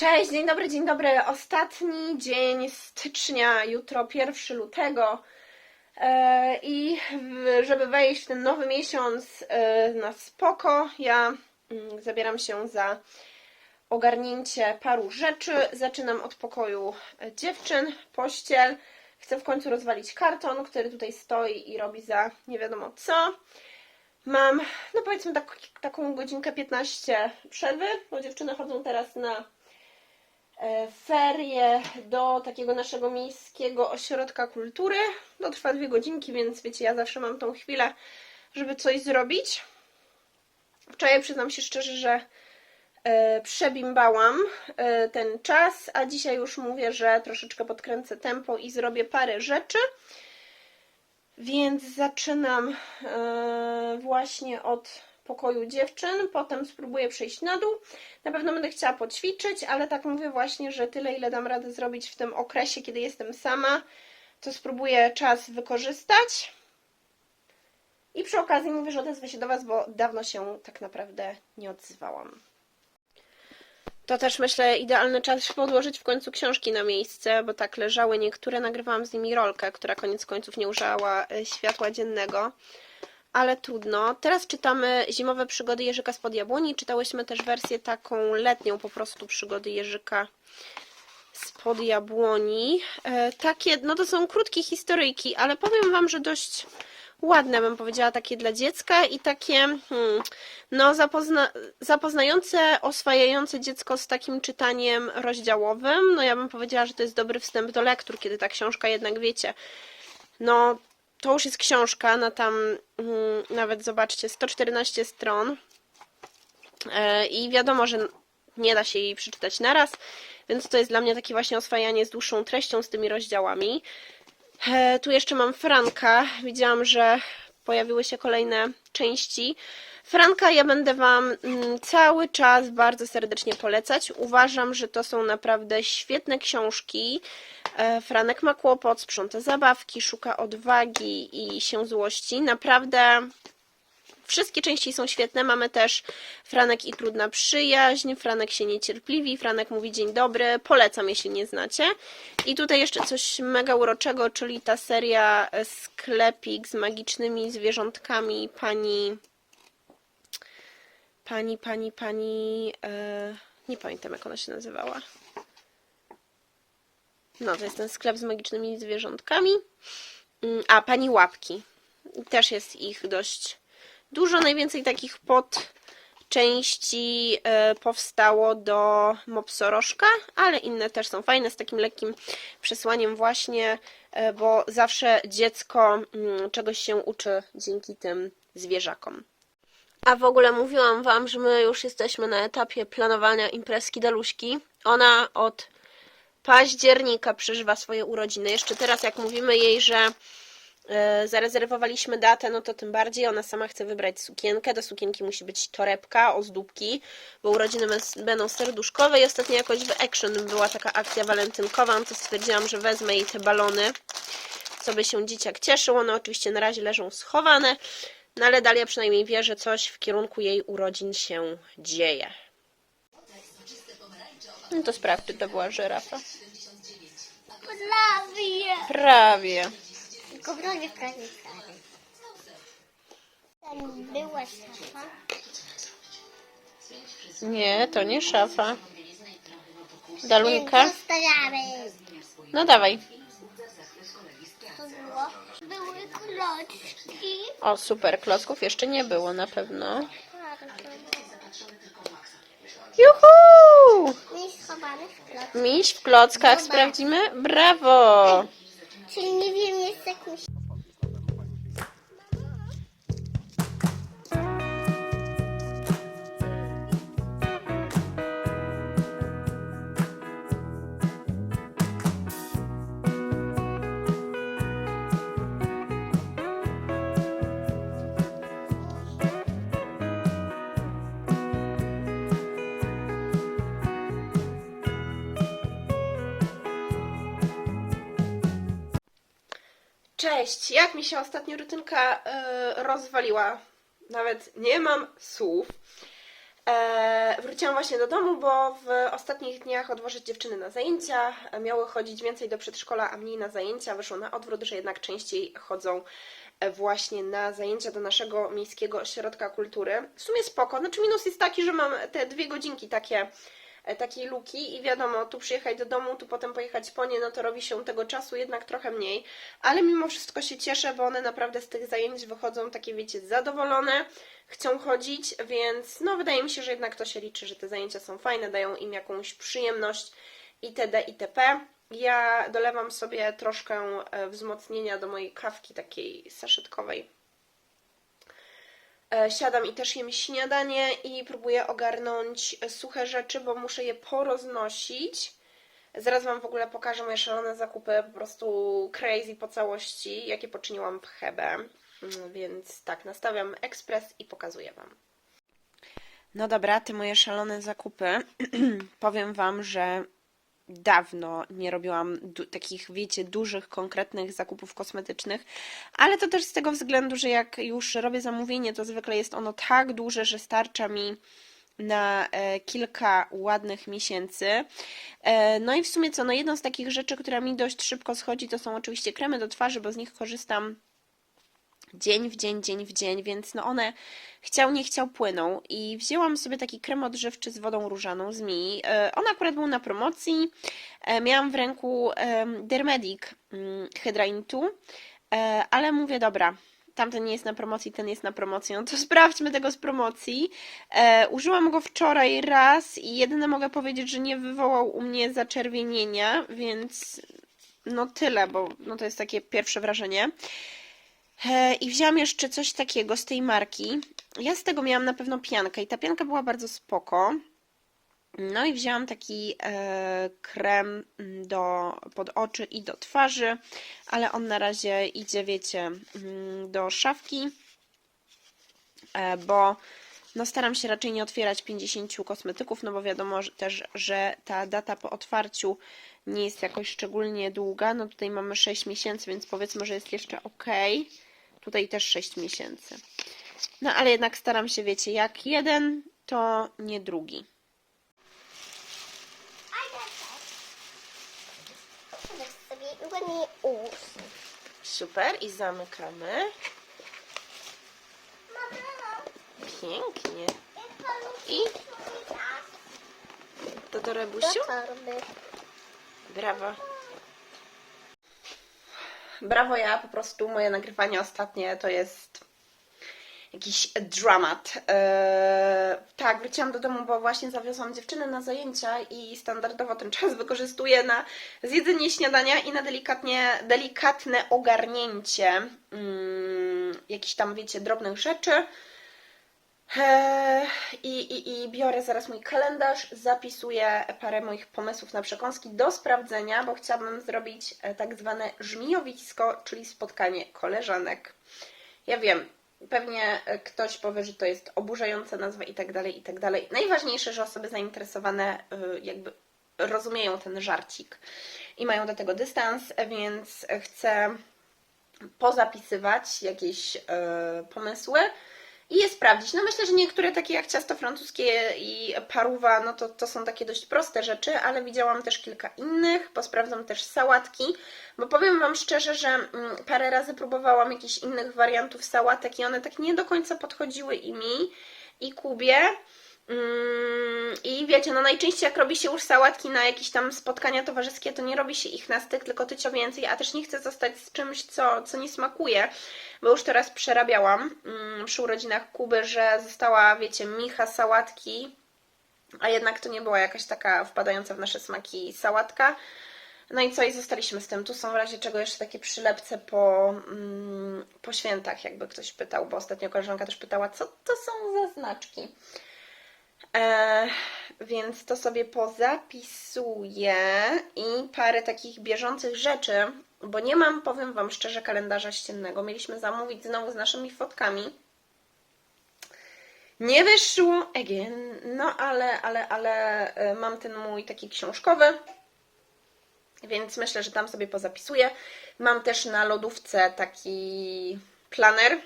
Cześć, dzień dobry, dzień dobry. Ostatni dzień stycznia, jutro 1 lutego. E, I żeby wejść w ten nowy miesiąc e, na spoko, ja mm, zabieram się za ogarnięcie paru rzeczy. Zaczynam od pokoju e, dziewczyn, pościel. Chcę w końcu rozwalić karton, który tutaj stoi i robi za nie wiadomo co. Mam, no powiedzmy, tak, taką godzinkę 15 przerwy, bo dziewczyny chodzą teraz na ferie do takiego naszego miejskiego ośrodka kultury. To trwa dwie godzinki, więc wiecie, ja zawsze mam tą chwilę, żeby coś zrobić. Wczoraj przyznam się szczerze, że e, przebimbałam e, ten czas, a dzisiaj już mówię, że troszeczkę podkręcę tempo i zrobię parę rzeczy. Więc zaczynam e, właśnie od pokoju dziewczyn, potem spróbuję przejść na dół. Na pewno będę chciała poćwiczyć, ale tak mówię właśnie, że tyle, ile dam radę zrobić w tym okresie, kiedy jestem sama, to spróbuję czas wykorzystać. I przy okazji mówię, że odezwę się do Was, bo dawno się tak naprawdę nie odzywałam. To też myślę idealny czas, żeby odłożyć w końcu książki na miejsce, bo tak leżały niektóre, nagrywałam z nimi rolkę, która koniec końców nie użyła e, światła dziennego. Ale trudno. Teraz czytamy Zimowe przygody Jerzyka spod jabłoni. Czytałyśmy też wersję taką letnią po prostu przygody Jerzyka spod jabłoni. E, takie, no to są krótkie historyjki, ale powiem Wam, że dość ładne, bym powiedziała, takie dla dziecka i takie, hmm, no, zapozna zapoznające, oswajające dziecko z takim czytaniem rozdziałowym. No, ja bym powiedziała, że to jest dobry wstęp do lektur, kiedy ta książka jednak, wiecie, no, to już jest książka na tam, hmm, nawet zobaczcie, 114 stron e, i wiadomo, że nie da się jej przeczytać naraz, więc to jest dla mnie takie właśnie oswajanie z dłuższą treścią, z tymi rozdziałami. E, tu jeszcze mam Franka. Widziałam, że pojawiły się kolejne części. Franka ja będę Wam mm, cały czas bardzo serdecznie polecać. Uważam, że to są naprawdę świetne książki. E, Franek ma kłopot, sprząta zabawki, szuka odwagi i się złości. Naprawdę Wszystkie części są świetne. Mamy też Franek i trudna przyjaźń, Franek się niecierpliwi, Franek mówi dzień dobry. Polecam, jeśli nie znacie. I tutaj jeszcze coś mega uroczego, czyli ta seria sklepik z magicznymi zwierzątkami pani pani, pani, pani e, nie pamiętam jak ona się nazywała. No, to jest ten sklep z magicznymi zwierzątkami. Mm, A, pani łapki. Też jest ich dość dużo. Najwięcej takich podczęści e, powstało do Mopsorożka, ale inne też są fajne, z takim lekkim przesłaniem właśnie, e, bo zawsze dziecko mm, czegoś się uczy dzięki tym zwierzakom. A w ogóle mówiłam Wam, że my już jesteśmy na etapie planowania imprezki Daluśki. Ona od października przeżywa swoje urodziny. Jeszcze teraz, jak mówimy jej, że e, zarezerwowaliśmy datę, no to tym bardziej ona sama chce wybrać sukienkę. Do sukienki musi być torebka, ozdóbki, bo urodziny bę- będą serduszkowe i ostatnio jakoś w Action była taka akcja walentynkowa, no to stwierdziłam, że wezmę jej te balony, co by się dzieciak cieszył. One oczywiście na razie leżą schowane, no ale Dalia przynajmniej wie, że coś w kierunku jej urodzin się dzieje. No to sprawdź, czy to była żyrafa. Prawie. Prawie. Tylko prawie, prawie, prawie. Tam była szafa. Nie, to nie szafa. Dalunka? Zostawiamy. No dawaj. Co było? Były kloczki. O, super, klocków jeszcze nie było na pewno. Juhu! Nie schowany w klocki. Miś w klockach Dobra. sprawdzimy? Brawo! Czyli nie wiem, jest jakimś... Cześć! Jak mi się ostatnio rutynka e, rozwaliła? Nawet nie mam słów. E, wróciłam właśnie do domu, bo w ostatnich dniach odwożę dziewczyny na zajęcia. E, Miały chodzić więcej do przedszkola, a mniej na zajęcia. Wyszło na odwrót, że jednak częściej chodzą e, właśnie na zajęcia do naszego miejskiego ośrodka kultury. W sumie spoko. Znaczy minus jest taki, że mam te dwie godzinki takie takiej luki i wiadomo, tu przyjechać do domu, tu potem pojechać po nie, no to robi się tego czasu jednak trochę mniej, ale mimo wszystko się cieszę, bo one naprawdę z tych zajęć wychodzą takie, wiecie, zadowolone, chcą chodzić, więc no wydaje mi się, że jednak to się liczy, że te zajęcia są fajne, dają im jakąś przyjemność itd. itp. Ja dolewam sobie troszkę e, wzmocnienia do mojej kawki takiej saszetkowej. E, Siadam i też jem śniadanie i próbuję ogarnąć e, suche rzeczy, bo muszę je poroznosić. Zaraz Wam w ogóle pokażę moje szalone zakupy, po prostu crazy po całości, jakie poczyniłam w Hebe. Mm, Więc tak, nastawiam ekspres i pokazuję Wam. No dobra, te moje szalone zakupy. Powiem Wam, że dawno nie robiłam takich, wiecie, dużych, konkretnych zakupów kosmetycznych, ale to też z tego względu, że jak już robię zamówienie, to zwykle jest ono tak duże, że starcza mi na e, kilka ładnych miesięcy. E, no i w sumie co, no jedną z takich rzeczy, która mi dość szybko schodzi, to są oczywiście kremy do twarzy, bo z nich korzystam dzień w dzień, dzień w dzień, więc no one chciał, nie chciał płyną i wzięłam sobie taki krem odżywczy z wodą różaną z Mi. E, On akurat był na promocji. E, Miałam w ręku Dermedic mm, Hydra Intu, e, ale mówię, dobra, tamten nie jest na promocji, ten jest na promocji, no to sprawdźmy tego z promocji. E, użyłam go wczoraj raz i jedyne mogę powiedzieć, że nie wywołał u mnie zaczerwienienia, więc no tyle, bo no to jest takie pierwsze wrażenie. E, I wzięłam jeszcze coś takiego z tej marki. Ja z tego miałam na pewno piankę i ta pianka była bardzo spoko. No i wzięłam taki e, krem do, pod oczy i do twarzy, ale on na razie idzie, wiecie, mm, do szafki, e, bo no staram się raczej nie otwierać 50 kosmetyków, no bo wiadomo że też, że ta data po otwarciu nie jest jakoś szczególnie długa. No tutaj mamy 6 miesięcy, więc powiedzmy, że jest jeszcze ok. Tutaj też 6 miesięcy. No ale jednak staram się, wiecie, jak jeden, to nie drugi. Super i zamykamy. Pięknie. I to do rebusiu? Brawo. Brawo ja, po prostu moje nagrywanie ostatnie to jest jakiś dramat. Eee, tak, wróciłam do domu, bo właśnie zawiozłam dziewczynę na zajęcia i standardowo ten czas wykorzystuję na zjedzenie śniadania i na delikatnie, delikatne ogarnięcie mm, jakichś tam, wiecie, drobnych rzeczy. Eee, I, i, I biorę zaraz mój kalendarz, zapisuję parę moich pomysłów na przekąski do sprawdzenia, bo chciałabym zrobić e, tak zwane żmijowisko, czyli spotkanie koleżanek. Ja wiem, pewnie e, ktoś powie, że to jest oburzająca nazwa i tak dalej, i tak dalej. Najważniejsze, że osoby zainteresowane e, jakby rozumieją ten żarcik i mają do tego dystans, więc chcę pozapisywać jakieś pomysły i je sprawdzić. No myślę, że niektóre takie jak ciasto francuskie i paruwa, no to, to są takie dość proste rzeczy, ale widziałam też kilka innych, posprawdzam też sałatki, bo powiem Wam szczerze, że mm, parę razy próbowałam jakichś innych wariantów sałatek i one tak nie do końca podchodziły i mi, i Kubie. Mm, I wiecie, no najczęściej jak robi się już sałatki na jakieś tam spotkania towarzyskie, to nie robi się ich na styk, tylko tycio więcej, a też nie chcę zostać z czymś, co, co nie smakuje, bo już teraz przerabiałam mm, przy urodzinach Kuby, że została, wiecie, micha sałatki, a jednak to nie była jakaś taka wpadająca w nasze smaki sałatka. No i co, i zostaliśmy z tym. Tu są w razie czego jeszcze takie przylepce po, mm, po świętach, jakby ktoś pytał, bo ostatnio koleżanka też pytała, co to są za znaczki. E, więc to sobie pozapisuję i parę takich bieżących rzeczy, bo nie mam, powiem Wam szczerze, kalendarza ściennego. Mieliśmy zamówić znowu z naszymi fotkami. Nie wyszło, again, no ale, ale, ale e, mam ten mój taki książkowy, więc myślę, że tam sobie pozapisuję. Mam też na lodówce taki planer,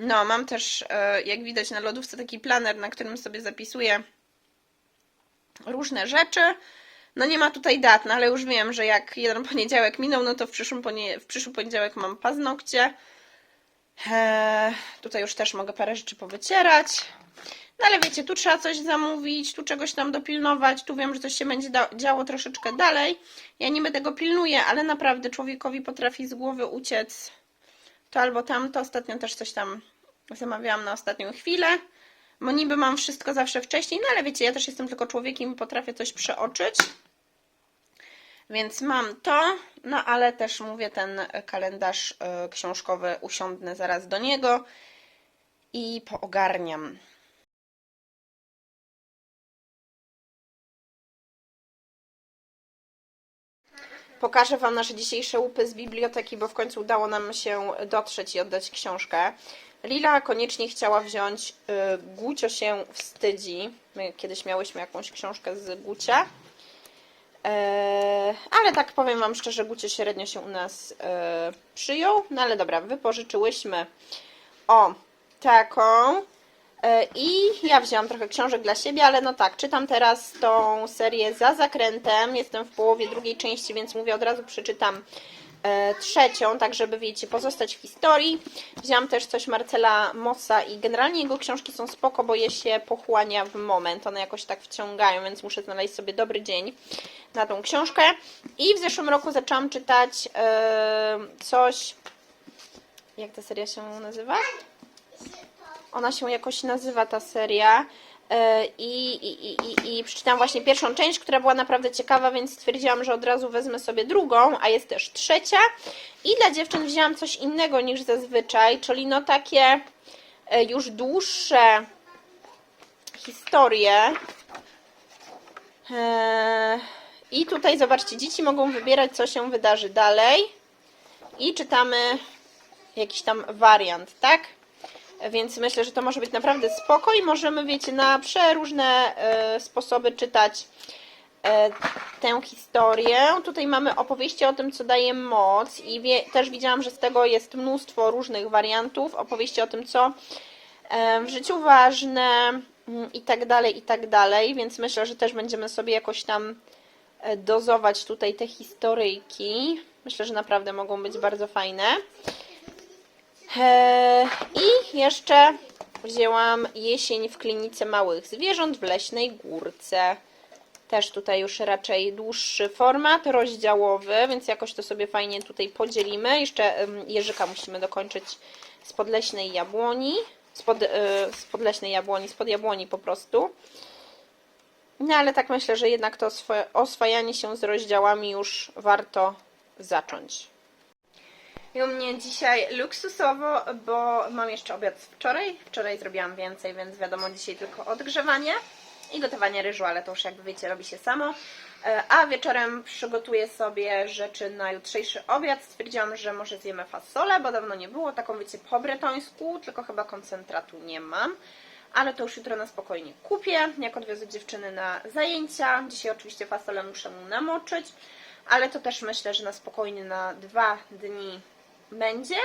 No, mam też, e, jak widać na lodówce, taki planer, na którym sobie zapisuję różne rzeczy. No nie ma tutaj dat, no ale już wiem, że jak jeden poniedziałek minął, no to w przyszłym, ponie- w przyszły poniedziałek mam paznokcie. Eee, tutaj już też mogę parę rzeczy powycierać. No ale wiecie, tu trzeba coś zamówić, tu czegoś tam dopilnować, tu wiem, że coś się będzie działo troszeczkę dalej. Ja niby tego pilnuję, ale naprawdę człowiekowi potrafi z głowy uciec to albo tamto. Ostatnio też coś tam zamawiałam na ostatnią chwilę, bo niby mam wszystko zawsze wcześniej, no ale wiecie, ja też jestem tylko człowiekiem i potrafię coś przeoczyć. Więc mam to, no ale też mówię, ten kalendarz y, książkowy usiądnę zaraz do niego i poogarniam. Pokażę Wam nasze dzisiejsze łupy z biblioteki, bo w końcu udało nam się dotrzeć i oddać książkę. Lila koniecznie chciała wziąć y, Gucio się wstydzi. My kiedyś miałyśmy jakąś książkę z Gucia. E, ale tak powiem Wam szczerze, Gucio średnio się u nas e, przyjął. No ale dobra, wypożyczyłyśmy o taką. E, I ja wzięłam trochę książek dla siebie, ale no tak, czytam teraz tą serię za zakrętem. Jestem w połowie drugiej części, więc mówię od razu przeczytam trzecią, tak żeby wiecie, pozostać w historii. Wzięłam też coś Marcela Mossa i generalnie jego książki są spoko, bo je się pochłania w moment. One jakoś tak wciągają, więc muszę znaleźć sobie dobry dzień na tą książkę. I w zeszłym roku zaczęłam czytać e, coś. Jak ta seria się nazywa? Ona się jakoś nazywa ta seria. E, I, i, i, i, przeczytałam właśnie pierwszą część, która była naprawdę ciekawa, więc stwierdziłam, że od razu wezmę sobie drugą, a jest też trzecia. I dla dziewczyn wzięłam coś innego niż zazwyczaj, czyli no takie e, już dłuższe historie. E, I tutaj zobaczcie, dzieci mogą wybierać, co się wydarzy dalej. I czytamy jakiś tam wariant, tak? Więc myślę, że to może być naprawdę spoko i możemy, wiecie, na przeróżne e, sposoby czytać e, tę historię. Tutaj mamy opowieści o tym, co daje moc i wie, też widziałam, że z tego jest mnóstwo różnych wariantów. Opowieści o tym, co e, w życiu ważne mm, i tak dalej, i tak dalej. Więc myślę, że też będziemy sobie jakoś tam dozować tutaj te historyjki. Myślę, że naprawdę mogą być bardzo fajne. Eee, I jeszcze wzięłam jesień w klinice małych zwierząt w Leśnej Górce. Też tutaj już raczej dłuższy format rozdziałowy, więc jakoś to sobie fajnie tutaj podzielimy. Jeszcze em, Jerzyka musimy dokończyć z podleśnej jabłoni. Spod, e, z podleśnej jabłoni, spod jabłoni po prostu. No ale tak myślę, że jednak to oswajanie się z rozdziałami już warto zacząć. I u mnie dzisiaj luksusowo, bo mam jeszcze obiad z wczoraj. Wczoraj zrobiłam więcej, więc wiadomo, dzisiaj tylko odgrzewanie i gotowanie ryżu, ale to już jakby wiecie, robi się samo. E, A wieczorem przygotuję sobie rzeczy na jutrzejszy obiad. Stwierdziłam, że może zjemy fasolę, bo dawno nie było. Taką wiecie po bretońsku, tylko chyba koncentratu nie mam. Ale to już jutro na spokojnie kupię, jak odwiozę dziewczyny na zajęcia. Dzisiaj oczywiście fasolę muszę mu namoczyć, ale to też myślę, że na spokojnie na dwa dni będzie.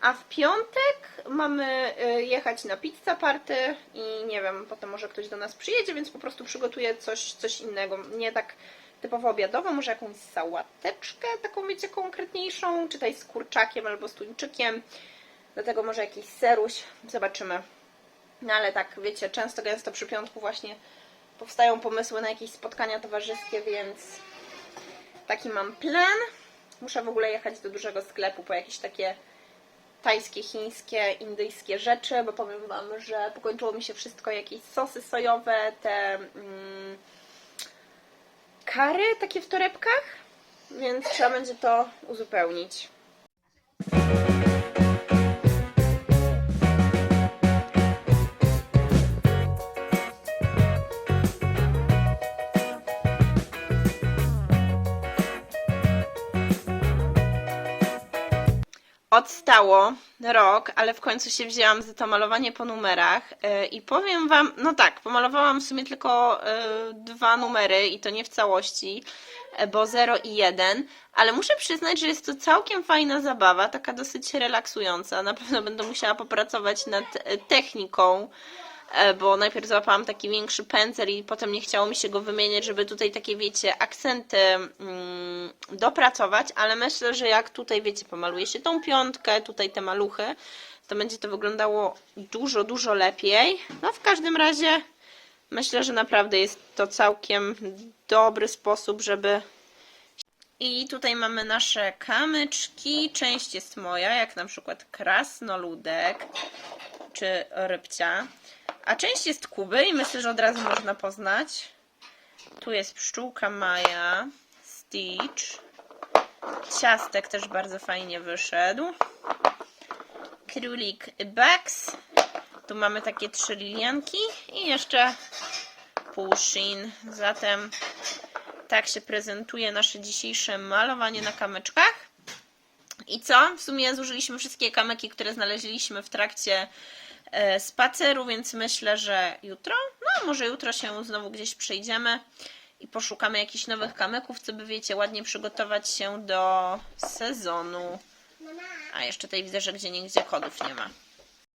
A w piątek mamy y, jechać na pizza party i nie wiem, potem może ktoś do nas przyjedzie, więc po prostu przygotuję coś, coś innego. Nie tak typowo obiadowo, może jakąś sałateczkę, taką wiecie, konkretniejszą, czytaj z kurczakiem albo z tuńczykiem. Do tego może jakiś seruś, zobaczymy. No ale tak, wiecie, często gęsto przy piątku właśnie powstają pomysły na jakieś spotkania towarzyskie, więc taki mam plan. Muszę w ogóle jechać do dużego sklepu po jakieś takie tajskie, chińskie, indyjskie rzeczy, bo powiem Wam, że pokończyło mi się wszystko, jakieś sosy sojowe, te mm, kary takie w torebkach, więc trzeba będzie to uzupełnić. Odstało rok, ale w końcu się wzięłam za to malowanie po numerach yy, i powiem Wam, no tak, pomalowałam w sumie tylko yy, dwa numery i to nie w całości, yy, bo 0 i 1, ale muszę przyznać, że jest to całkiem fajna zabawa, taka dosyć relaksująca. Na pewno będę musiała popracować nad techniką, e, bo najpierw złapałam taki większy pędzel i potem nie chciało mi się go wymieniać, żeby tutaj takie, wiecie, akcenty mm, dopracować, ale myślę, że jak tutaj, wiecie, pomaluje się tą piątkę, tutaj te maluchy, to będzie to wyglądało dużo, dużo lepiej. No w każdym razie myślę, że naprawdę jest to całkiem dobry sposób, żeby i tutaj mamy nasze kamyczki. Część jest moja, jak na przykład krasnoludek czy rybcia. A część jest Kuby i myślę, że od razu można poznać. Tu jest pszczółka Maja, Stitch. Ciastek też bardzo fajnie wyszedł. Królik Bugs. Tu mamy takie trzy lilianki i jeszcze Pushin. Zatem tak się prezentuje nasze dzisiejsze malowanie na kamyczkach. I co? W sumie zużyliśmy wszystkie kamyki, które znaleźliśmy w trakcie spaceru, więc myślę, że jutro, no może jutro się znowu gdzieś przejdziemy i poszukamy jakichś nowych kamyków, co by wiecie, ładnie przygotować się do sezonu. A jeszcze tutaj widzę, że gdzie niegdzie kodów nie ma.